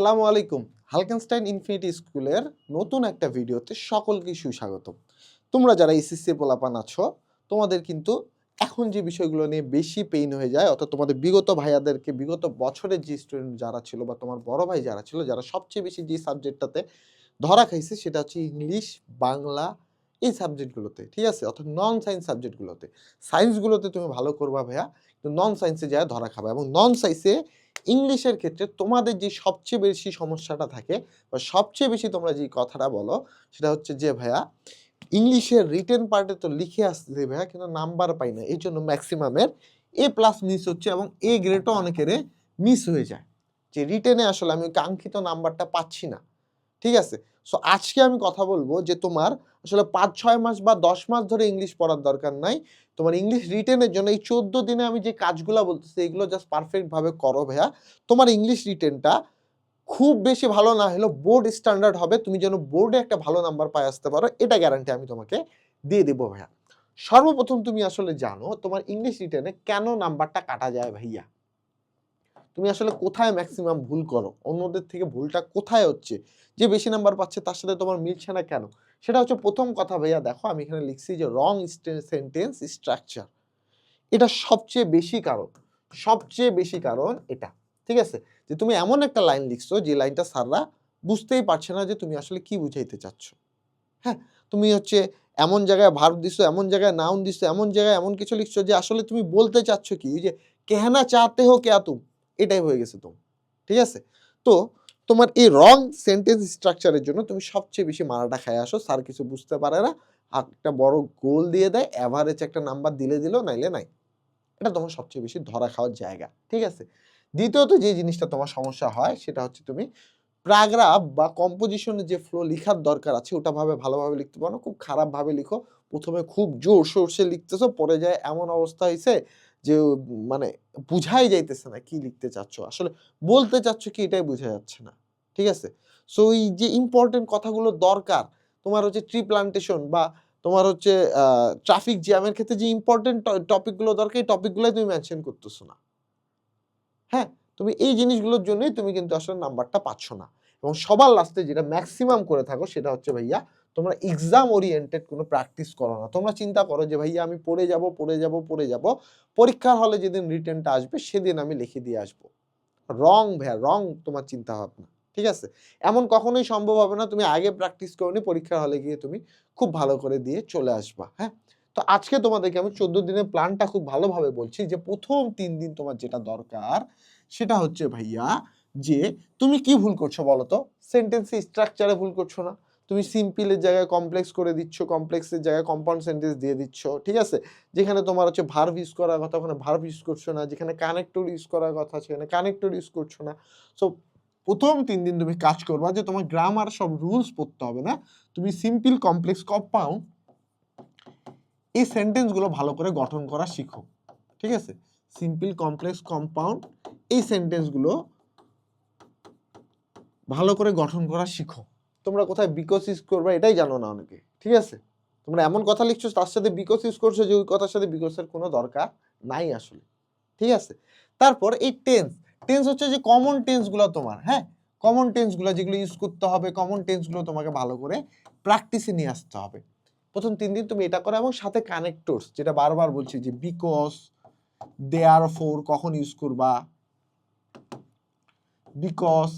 আসসালামু আলাইকুম। হালকেনস্টাইন ইনফিনিটি স্কুলের নতুন একটা ভিডিওতে সকলকে সুস্বাগত তোমরা যারা এসএসসি পোলাপান আছো, তোমাদের কিন্তু এখন যে বিষয়গুলো নিয়ে বেশি পেইন হয়ে যায়, অর্থাৎ তোমাদের বিগত ভাইয়াদেরকে, বিগত বছরের যে স্টুডেন্ট যারা ছিল বা তোমার বড় ভাই যারা ছিল, যারা সবচেয়ে বেশি যে সাবজেক্টটাতে ধরা খাইছে, সেটা হচ্ছে ইংলিশ বাংলা এই সাবজেক্টগুলোতে ঠিক আছে? অর্থাৎ নন সায়েন্স সাবজেক্টগুলোতে সায়েন্সগুলোতে তুমি ভালো করবা ভাইয়া, কিন্তু নন সায়েন্সে যা ধরা খাবা এবং নন সায়েন্সে ইংলিশের ক্ষেত্রে তোমাদের যে সবচেয়ে বেশি সমস্যাটা থাকে বা সবচেয়ে বেশি তোমরা যে কথাটা বলো, সেটা হচ্ছে যে ভাইয়া ইংলিশের রিটেন পার্টে তো লিখে আসছে ভাইয়া, কিন্তু নাম্বার পাই না। এই জন্য ম্যাক্সিমামের এ প্লাস মিস হচ্ছে এবং এ গ্রেডও অনেকের মিস হয়ে যায়। যে রিটেনে আসলে আমি কাঙ্ক্ষিত নাম্বারটা পাচ্ছি না। ঠিক আছে? সো আজকে আমি কথা বলব যে তোমার আসলে পাঁচ, ছয় মাস বা দশ মাস ধরে ইংলিশ পড়ার দরকার নাই। তোমার ইংলিশ রিটেনের জন্য এই চোদ্দ দিনে আমি যে কাজগুলো বলতেছি, এগুলো জাস্ট পারফেক্টভাবে করো ভাইয়া। তোমার ইংলিশ রিটেনটা খুব বেশি ভালো না হলেও বোর্ড স্ট্যান্ডার্ড হবে। তুমি যেন বোর্ডে একটা ভালো নাম্বার পাই আসতে পারো, এটা গ্যারান্টি আমি তোমাকে দিয়ে দেবো ভাইয়া। সর্বপ্রথম তুমি আসলে জানো তোমার ইংলিশ রিটেনে কেন নাম্বারটা কাটা যায় ভাইয়া। তুমি আসলে কোথায় ম্যাক্সিমাম ভুল করো? অন্যদের থেকে ভুলটা কোথায় হচ্ছে? যে বেশি নাম্বার পাচ্ছে তার সাথে তোমার মিলছে না কেন? সেটা হচ্ছে প্রথম কথা ভাইয়া, দেখো আমি এখানে লিখছি যে রং সেন্টেন্স স্ট্রাকচার এটা সবচেয়ে বেশি কারণ, সবচেয়ে বেশি কারণ এটা, ঠিক আছে? যে তুমি এমন একটা লাইন লিখছো যে লাইনটা স্যাররা বুঝতেই পারছে না যে তুমি আসলে কি বুঝাইতে চাচ্ছ। হ্যাঁ? তুমি হচ্ছে এমন জায়গায় ভার্ব দিছো, এমন জায়গায় নাউন দিছো, এমন জায়গায় এমন কিছু লিখছো যে আসলে তুমি বলতে চাচ্ছ কি? যে কেহনা চাতে হো কেয়া তুম? এটাই হয়ে গেছে তুমি ঠিক আছে? তো তোমার এই রং সেন্টেন্স স্ট্রাকচারের জন্য তুমি সবচেয়ে বেশি মারাটা খায় আসো স্যার কিছু বুঝতে পারে না একটা বড় গোল দিয়ে দেয় অ্যাভারেজ একটা নাম্বার দিলে দিল, নাইলে নাই। এটা তোমার সবচেয়ে বেশি ধরা খাওয়ার জায়গা, ঠিক আছে? দ্বিতীয়ত যে জিনিসটা তোমার সমস্যা হয়, সেটা হচ্ছে তুমি প্যারাগ্রাফ বা কম্পোজিশনের যে ফ্লো লেখার দরকার আছে, ওটা ভাবে ভালোভাবে লিখতে পারো, খুব খারাপভাবে লিখো। প্রথমে খুব জোর সরষে লিখতেছো, পরে যায় এমন অবস্থা হয়েছে যে মানে বুঝাই যাইতেছে না কি লিখতে চাচ্ছ। আসলে বলতে চাচ্ছ কি এটাই বোঝা যাচ্ছে না। ঠিক আছে? সো এই যে ইম্পর্টেন্ট কথাগুলো দরকার, তোমার হচ্ছে ট্রি প্লান্টেশন বা তোমার হচ্ছে ট্রাফিক জ্যামের ক্ষেত্রে যে ইম্পর্টেন্ট টপিকগুলো দরকার, এই টপিকগুলোই তুমি মেনশন করতেছো না। হ্যাঁ? তুমি এই জিনিসগুলোর জন্যই তুমি কিন্তু আসলে নাম্বারটা পাচ্ছ না। এবং সবার লাস্টে যেটা ম্যাক্সিমাম করে থাকো সেটা হচ্ছে ভাইয়া, তোমরা এক্সাম ওরিয়েন্টেড কোনো প্র্যাকটিস করো না। তোমরা চিন্তা করো যে ভাইয়া আমি পড়ে যাব পড়ে যাব পড়ে যাব। পরীক্ষার হলে যেদিন রিটার্নটা আসবে সেদিন আমি লিখে দিয়ে আসব। রং ভাইয়া রং তোমার চিন্তা ভাবনা, ঠিক আছে? এমন কখনোই সম্ভব হবে না, তুমি আগে প্র্যাকটিস করনি পরীক্ষার হলে গিয়ে তুমি খুব ভালো করে দিয়ে চলে আসবা হ্যাঁ? তো আজকে তোমাদেরকে আমি চোদ্দ দিনের প্ল্যানটা খুব ভালোভাবে বলছি যে প্রথম তিন দিন তোমার যেটা দরকার সেটা হচ্ছে ভাইয়া যে তুমি কি ভুল করছ বলো তো সেন্টেন্সে স্ট্রাকচারে ভুল করছ না। তুমি সিম্পলের জায়গায় কমপ্লেক্স করে দিচ্ছ কমপ্লেক্সের জায়গায় কম্পাউন্ড সেন্টেন্স দিয়ে দিচ্ছ, ঠিক আছে? যেখানে তোমার হচ্ছে ভার্ভ ইউজ করার কথা, ওখানে ভার্ভ ইউজ করছ না। যেখানে কানেক্টর ইউজ করার কথা, সেখানে কানেক্টর ইউজ করছ না। সো প্রথম তিন দিন তুমি কাজ করবা যে তোমার গ্রামার সব রুলস পড়তে হবে, না? তুমি সিম্পল কমপ্লেক্স কম্পাউন্ড এই সেন্টেন্সগুলো ভালো করে গঠন করা শিখো, ঠিক আছে? সিম্পল কমপ্লেক্স কম্পাউন্ড এই সেন্টেন্সগুলো ভালো করে গঠন করা শিখো। তোমরা কোথায় বিকজ ইউজ করবে এটাই জানো না অনেকে, ঠিক আছে? তোমরা এমন কথা লিখছো তার সাথে বিকজ ইউজ করছ যে ওই কথার সাথে বিকজের কোনো দরকার নাই আসলে, ঠিক আছে? তারপর এই টেন্স টেন্স হচ্ছে যে কমন টেন্সগুলো তোমার হ্যাঁ? কমন টেন্সগুলো যেগুলো ইউজ করতে হবে কমন টেন্সগুলো তোমাকে ভালো করে প্র্যাকটিসে নিয়ে আসতে হবে। প্রথম তিন দিন তুমি এটা করো এবং সাথে কানেক্টরস যেটা বারবার বলছি যে বিকজ দেয়ার ফোর কখন ইউজ করবা? বিকজ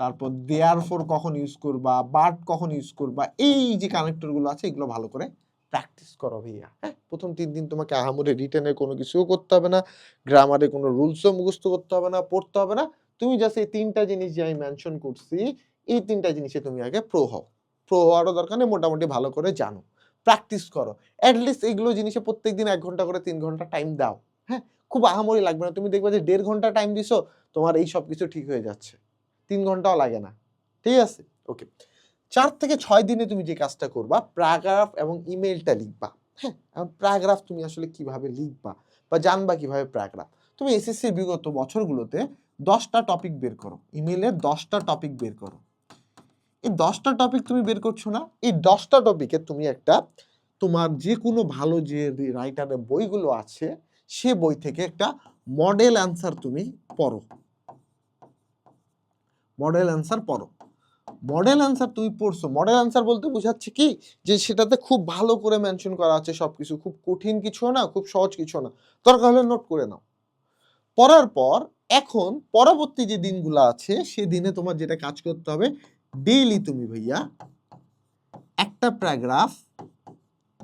তারপর দেয়ার ফোর কখন ইউজ করবা বাট কখন ইউজ করবা, এই যে কানেক্টরগুলো আছে, এগুলো ভালো করে প্র্যাকটিস করো ভাইয়া। হ্যাঁ প্রথম তিন দিন তোমাকে আহামরে রিটেনের কোনো কিছুও করতে হবে না গ্রামারে কোনো রুলসও মুখস্থ করতে হবে না, পড়তে হবে না। তুমি জাস্ট এই তিনটা জিনিস যে আমি মেনশন করছি, এই তিনটা জিনিসে তুমি আগে প্রো হও। প্রো হওয়ারও দরকার নেই, মোটামুটি ভালো করে জানো। প্র্যাকটিস করো। অ্যাটলিস্ট এগুলো জিনিসে প্রত্যেক দিন এক ঘণ্টা করে তিন ঘণ্টা টাইম দাও। হ্যাঁ খুব আহামরি লাগবে না। তুমি দেখবে যে দেড় ঘণ্টা টাইম দিছো, তোমার এই সব কিছু ঠিক হয়ে যাচ্ছে। তিন ঘন্টাও লাগে না। ঠিক আছে? ওকে চার থেকে ছয় দিনে তুমি যে কাজটা করবা প্যারাগ্রাফ এবং ইমেলটা লিখবা। হ্যাঁ এখন প্যারাগ্রাফ তুমি আসলে কীভাবে লিখবা বা জানবা কীভাবে প্যারাগ্রাফ তুমি এসএসসির বিগত বছরগুলোতে দশটা টপিক বের করো। ইমেলের দশটা টপিক বের করো। এই দশটা টপিক তুমি বের করছ না? এই দশটা টপিকে তুমি একটা তোমার যে কোনো ভালো যে রাইটারের বইগুলো আছে, সে বই থেকে একটা মডেল অ্যান্সার তুমি পড়ো। মডেল অ্যান্সার পড়ো। মডেল অ্যান্সার তুমি পড়ছো মডেল অ্যান্সার বলতে বোঝাচ্ছে কি? যে সেটাতে খুব ভালো করে মেনশন করা আছে সবকিছু, খুব কঠিন কিছু না, খুব সহজ কিছু না। দরকার হলে নোট করে নাও। পড়ার পর এখন পরবর্তী যে দিনগুলো আছে, সে দিনে তোমার যেটা কাজ করতে হবে ডেইলি তুমি ভাইয়া একটা প্যারাগ্রাফ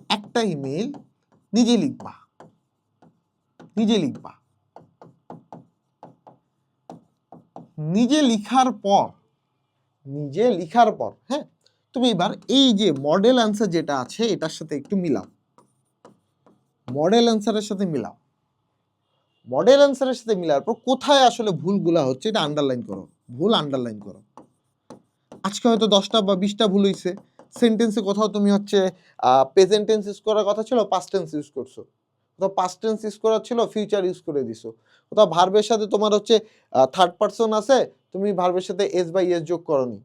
একটা ইমেল নিজে লিখবা। নিজে লিখবা। নিজে লিখার পর, নিজে লিখার পর হ্যাঁ? তুমি এবার এই যে মডেল অ্যান্সার যেটা আছে, এটার সাথে একটু মিলাও। মডেল অ্যান্সারের সাথে মিলাও। মডেল অ্যান্সারের সাথে মিলার পর কোথায় আসলে ভুলগুলা হচ্ছে এটা আন্ডারলাইন করো। ভুল আন্ডারলাইন করো। আজকে হয়তো দশটা বা বিশটা ভুল হয়েছে সেন্টেন্সে কোথাও তুমি হচ্ছে প্রেজেন্ট টেন্স ইউজ করার কথা ছিল পাস্ট টেন্স ইউজ করছ। কোথাও পাস্ট টেন্স ইউজ করার ছিল ফিউচার ইউজ করে দিছো। কোথাও ভার্বের সাথে তোমার হচ্ছে থার্ড পার্সন আছে, তুমি ভার্বের সাথে এস বাই এস যোগ করনি।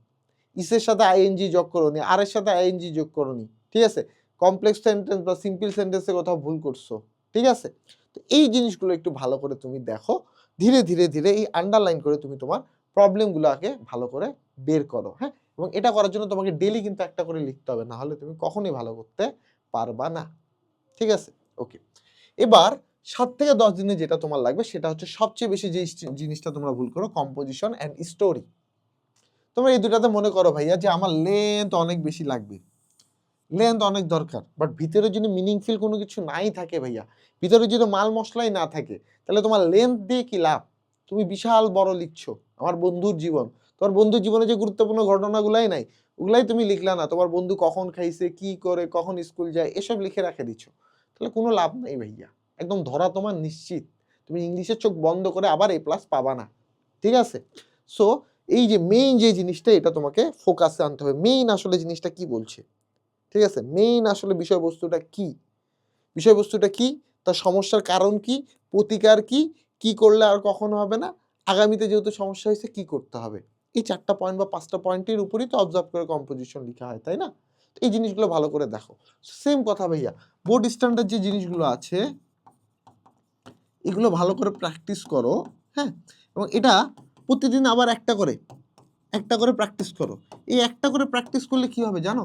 ইসের সাথে আইএনজি যোগ করনি আর এর সাথে আইএনজি যোগ করনি, ঠিক আছে? কমপ্লেক্স সেন্টেন্স বা সিম্পল সেন্টেন্সে কোথাও ভুল করছ, ঠিক আছে? তো এই জিনিসগুলো একটু ভালো করে তুমি দেখো, ধীরে ধীরে ধীরে এই আন্ডারলাইন করে তুমি তোমার প্রবলেমগুলোকে ভালো করে বের করো হ্যাঁ? এবং এটা করার জন্য তোমাকে ডেলি কিন্তু একটা করে লিখতে হবে না হলে তুমি কখনোই ভালো করতে পারবা না, ঠিক আছে? ওকে এবার সাত থেকে দশ দিনে যেটা তোমার লাগবে সেটা হচ্ছে সবচেয়ে বেশি যে জিনিসটা তোমরা ভুল করো কম্পোজিশন অ্যান্ড স্টোরি তোমরা এই দুটাতে মনে করো ভাইয়া যে আমার লেন্থ অনেক বেশি লাগবে। লেন্থ অনেক দরকার বাট ভিতরে যদি মিনিংফুল কোনো কিছু নাই থাকে ভাইয়া, ভিতরে যদি মাল মশলাই না থাকে, তাহলে তোমার লেন্থ দিয়ে কি লাভ? তুমি বিশাল বড় লিখছো, আমার বন্ধুর জীবন। তোমার বন্ধুর জীবনে যে গুরুত্বপূর্ণ ঘটনাগুলাই নাই, ওগুলাই তুমি লিখলা না। তোমার বন্ধু কখন খাইছে, কি করে, কখন স্কুল যায়, এসব লিখে রাখে দিচ্ছ। তাহলে কোনো লাভ নেই ভাইয়া। একদম ধরা তোমার নিশ্চিত। তুমি ইংলিশের চোখ বন্ধ করে আবার এ প্লাস পাবা না। ঠিক আছে? সো এই যে মেইন যে জিনিসটা, এটা তোমাকে ফোকাসে আনতে হবে। মেইন আসলে জিনিসটা কি বলছে? ঠিক আছে? মেইন আসলে বিষয়বস্তুটা কি? বিষয়বস্তুটা কি? তার সমস্যার কারণ কি? প্রতিকার কি? কি করলে আর কখনো হবে না? আগামীতে যেহেতু সমস্যা হয়েছে, কি করতে হবে? এই চারটা পয়েন্ট বা পাঁচটা পয়েন্টের উপরই তো অবজার্ভ করে কম্পোজিশন লেখা হয়, তাই না? এই জিনিসগুলো ভালো করে দেখো। সেম কথা ভাইয়া বোর্ড স্ট্যান্ডার্ড যে জিনিসগুলো আছে, এগুলো ভালো করে প্র্যাকটিস করো হ্যাঁ? এবং এটা প্রতিদিন আবার একটা করে একটা করে প্র্যাকটিস করো। এই একটা করে প্র্যাকটিস করলে কি হবে জানো?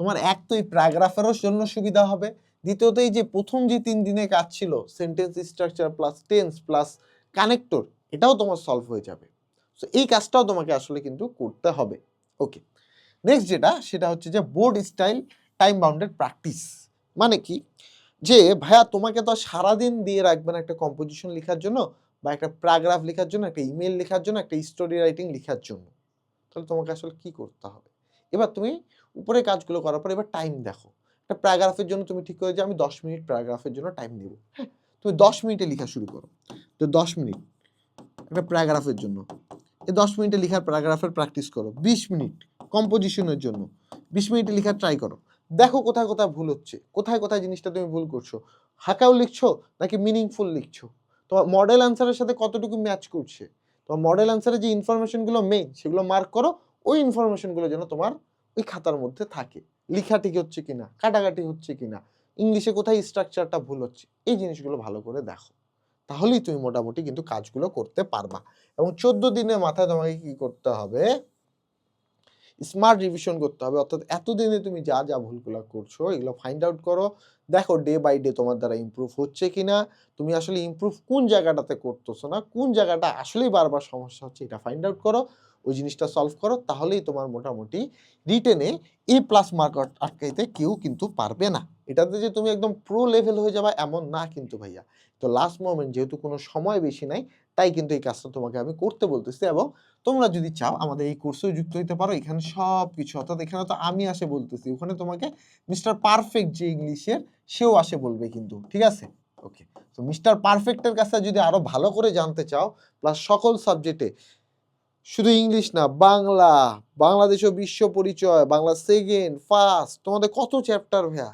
তোমার এক তো এই প্যারাগ্রাফেরও জন্য সুবিধা হবে। দ্বিতীয়ত এই যে প্রথম যে তিন দিনে কাজ ছিল sentence structure plus tense plus connector এটাও তোমার সলভ হয়ে যাবে। সো এই কাজটাও তোমাকে আসলে কিন্তু করতে হবে। ওকে নেক্সট যেটা, সেটা হচ্ছে যে board style time bounded practice মানে কি? যে ভাইয়া তোমাকে তো সারাদিন দিয়ে রাখবেন একটা কম্পোজিশন লেখার জন্য বা একটা প্যারাগ্রাফ লেখার জন্য, একটা ইমেল লেখার জন্য, একটা স্টোরি রাইটিং লেখার জন্য। তাহলে তোমাকে আসলে কি করতে হবে? এবার তুমি উপরে কাজগুলো করার পর এবার টাইম দেখো। একটা প্যারাগ্রাফের জন্য তুমি ঠিক করে যে আমি দশ মিনিট প্যারাগ্রাফের জন্য টাইম নেব হ্যাঁ? তুমি দশ মিনিটে লেখা শুরু করো। তো দশ মিনিট একটা প্যারাগ্রাফের জন্য। এই দশ মিনিটে লেখার প্যারাগ্রাফের প্র্যাকটিস করো। বিশ মিনিট কম্পোজিশনের জন্য। বিশ মিনিটে লেখার ট্রাই করো। দেখো কোথায় কোথায় ভুল হচ্ছে। কোথায় কোথায় জিনিসটা তুমি ভুল করছ। হাঁকাও লিখছো নাকি মিনিংফুল লিখছো? তোমার মডেল অ্যান্সারের সাথে কতটুকু ম্যাচ করছে? তোমার মডেল অ্যান্সারে যে ইনফরমেশনগুলো মেইন সেগুলো মার্ক করো, ওই ইনফরমেশনগুলো যেন তোমার ওই খাতার মধ্যে থাকে। লেখা ঠিক হচ্ছে কিনা? কাটাকাটি হচ্ছে কিনা? ইংলিশে কোথায় স্ট্রাকচারটা ভুল হচ্ছে? এই জিনিসগুলো ভালো করে দেখো। তাহলেই তুমি মোটামুটি কিন্তু কাজগুলো করতে পারবা। এবং চোদ্দ দিনের মাথায় তোমাকে কি করতে হবে? স্মার্ট রিভিশন করতে হবে। অর্থাৎ এতদিনে তুমি যা যা ভুলগুলো করছ, এগুলো ফাইন্ড আউট করো। দেখো ডে বাই ডে তোমার দ্বারা ইম্প্রুভ হচ্ছে কি না তুমি আসলে ইম্প্রুভ কোন জায়গাটাতে করতেছো না, কোন জায়গাটা আসলেই বারবার সমস্যা হচ্ছে, এটা ফাইন্ড আউট করো। ওই জিনিসটা সলভ করো, তাহলেই তোমার মোটামুটি রিটেনে এ প্লাস মার্ক আটকাইতে কেউ কিন্তু পারবে না। এটাতে যে তুমি একদম প্রো লেভেল হয়ে যাবা এমন না কিন্তু ভাইয়া। তো লাস্ট মোমেন্ট যেহেতু কোনো সময় বেশি নাই, তাই কিন্তু এই কাজটা তোমাকে আমি করতে বলতেছি এবং তোমরা যদি চাও আমাদের এই কোর্সেও যুক্ত হতে পারো, এখানে সব কিছু অর্থাৎ এখানে তো আমি আসে বলতেছি, ওখানে তোমাকে মিস্টার পারফেক্ট যে ইংলিশের সেও আসে বলবে কিন্তু, ঠিক আছে? ওকে তো মিস্টার পারফেক্টের কাছে যদি আরও ভালো করে জানতে চাও প্লাস সকল সাবজেক্টে শুধু ইংলিশ না, বাংলা, বাংলাদেশ বিশ্ব পরিচয়, বাংলা সেকেন্ড ফার্স্ট তোমাদের কত চ্যাপ্টার ভাইয়া?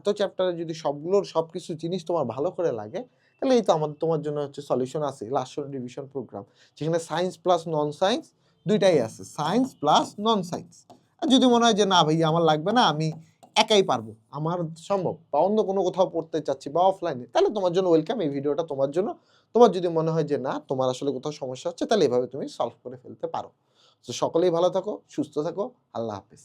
এত চ্যাপ্টারে যদি সবগুলোর সব কিছু জিনিস তোমার ভালো করে লাগে, তাহলে এই তো আমাদের, তোমার জন্য হচ্ছে সলিউশন আছে লাস্ট ডিভিশন প্রোগ্রাম যেখানে সায়েন্স প্লাস নন সায়েন্স দুইটাই আছে সায়েন্স প্লাস নন সায়েন্স আর যদি মনে হয় যে না ভাইয়া, আমার লাগবে না, আমি একাই পারব, আমার সম্ভব, বা অন্য কোনো কোথাও পড়তে চাচ্ছি বা অফলাইনে তাহলে তোমার জন্য ওয়েলকাম এই ভিডিওটা তোমার জন্য তোমার যদি মনে হয় যে, না, তোমার আসলে কোথাও সমস্যা হচ্ছে, তাহলে এভাবে তুমি সলভ করে ফেলতে পারো। তো সকলেই ভালো থাকো, সুস্থ থাকো, আল্লাহ হাফেজ।